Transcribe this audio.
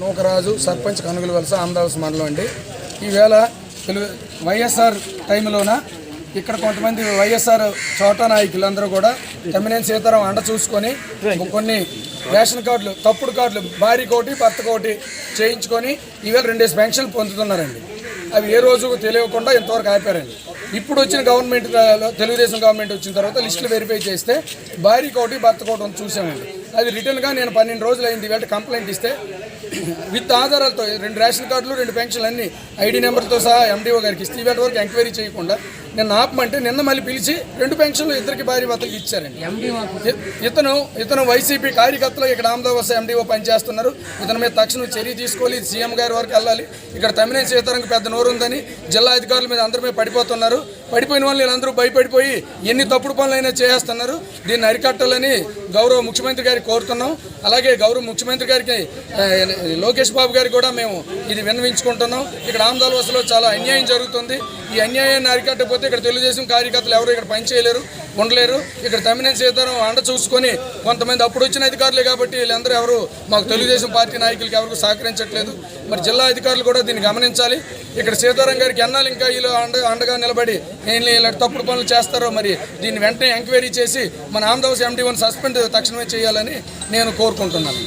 నూకరాజు సర్పంచ్ కనుగోలు వలస ఆమదావస్ మండలం అండి. ఈవేళ తెలు వైఎస్ఆర్ టైంలోన ఇక్కడ కొంతమంది వైఎస్ఆర్ చోటా నాయకులందరూ కూడా తమ్మినేని సీతారాం అండ చూసుకొని కొన్ని రేషన్ కార్డులు తప్పుడు కార్డులు భారీ కోటి భర్త కోటి చేయించుకొని ఈవేళ రెండేసి పెన్షన్లు పొందుతున్నారండి. అవి ఏ రోజు తెలియకుండా ఇంతవరకు ఆపారండి. ఇప్పుడు వచ్చిన గవర్నమెంట్ తెలుగుదేశం గవర్నమెంట్ వచ్చిన తర్వాత లిస్టులు వెరిఫై చేస్తే భారీ కోటి భర్త కోటి చూసామండి. అది రిటర్న్గా నేను పన్నెండు రోజులు అయింది ఇవాళ కంప్లైంట్ ఇస్తే విత్ ఆధారాలతో రెండు రేషన్ కార్డులు రెండు పెన్షన్లు అన్ని ఐడి నెంబర్తో సహా ఎండిఓ గారికి ఇస్తే ఇవాళ వరకు ఎంక్వైరీ చేయకుండా నిన్న ఆపమంటే నిన్న మళ్ళీ పిలిచి రెండు పెన్షన్లు ఇద్దరికి భార్య భర్తలకు ఇచ్చారండి. ఇతను ఇతను వైసీపీ కార్యకర్తలు ఇక్కడ ఆమదావస ఎండిఓ పనిచేస్తున్నారు. ఇతని మీద తక్షణం చర్య తీసుకోవాలి. సీఎం గారి వరకు వెళ్ళాలి. ఇక్కడ తమిళ సీతారాంకి పెద్ద నోరు ఉందని జిల్లా అధికారుల మీద అందరి మీద పడిపోతున్నారు. పడిపోయిన వాళ్ళు వీళ్ళందరూ భయపడిపోయి ఎన్ని తప్పుడు పనులైనా చేస్తున్నారు. దీన్ని అరికట్టాలని గౌరవ ముఖ్యమంత్రి గారికి కోరుతున్నాం. అలాగే గౌరవ ముఖ్యమంత్రి గారికి లోకేష్ బాబు గారికి కూడా మేము ఇది విన్నవించుకుంటున్నాం. ఇక్కడ ఆమదాలవసలో చాలా అన్యాయం జరుగుతుంది. ఈ అన్యాయాన్ని అరికట్టకపోతే ఇక్కడ తెలుగుదేశం కార్యకర్తలు ఎవరు ఇక్కడ పనిచేయలేరు ఉండలేరు. ఇక్కడ తమ్మినేని సీతారాం అండ చూసుకొని కొంతమంది అప్పుడు వచ్చిన అధికారులే కాబట్టి వీళ్ళందరూ ఎవరు మాకు తెలుగుదేశం పార్టీ నాయకులకి ఎవరికి సహకరించట్లేదు. మరి జిల్లా అధికారులు కూడా దీన్ని గమనించాలి. ఇక్కడ సీతారాం గారికి ఎన్నాళ్ళు ఇంకా వీళ్ళు అండ అండగా నిలబడి నేను ఇలాంటి తప్పుడు పనులు చేస్తారో మరి దీన్ని వెంటనే ఎంక్వైరీ చేసి మన ఆమదావస్ ఎండి వన్ సస్పెండ్ తక్షణమే చేయాలని నేను కోరుకుంటున్నాను.